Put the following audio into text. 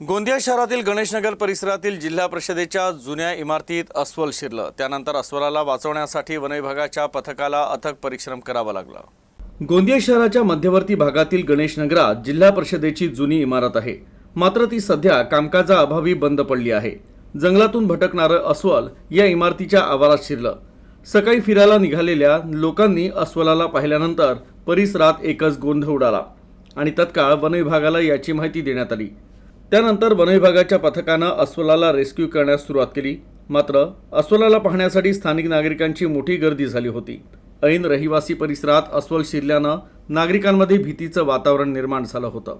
गोंदिया शहरातील गणेशनगर परिसरातील जिल्हा परिषदेच्या जुन्या इमारतीत अस्वल शिरलं. त्यानंतर अस्वलाला वाचवण्यासाठी वनविभागाच्या पथकाला अथक परिश्रम करावा लागला. गोंदिया शहराच्या मध्यवर्ती भागातील गणेशनगरात जिल्हा परिषदेची जुनी इमारत आहे. मात्र ती सध्या कामकाजाअभावी बंद पडली आहे. जंगलातून भटकणारं अस्वल या इमारतीच्या आवारात शिरलं. सकाळी फिरायला निघालेल्या लोकांनी अस्वलाला पाहिल्यानंतर परिसरात एकच गोंधळ उडाला आणि तत्काळ वनविभागाला याची माहिती देण्यात आली. त्यानंतर वनविभागाच्या पथकानं अस्वलाला रेस्क्यू करण्यास सुरुवात केली. मात्र अस्वलाला पाहण्यासाठी स्थानिक नागरिकांची मोठी गर्दी झाली होती. ऐन रहिवासी परिसरात अस्वल शिरल्यानं नागरिकांमध्ये भीतीचं वातावरण निर्माण झालं होतं.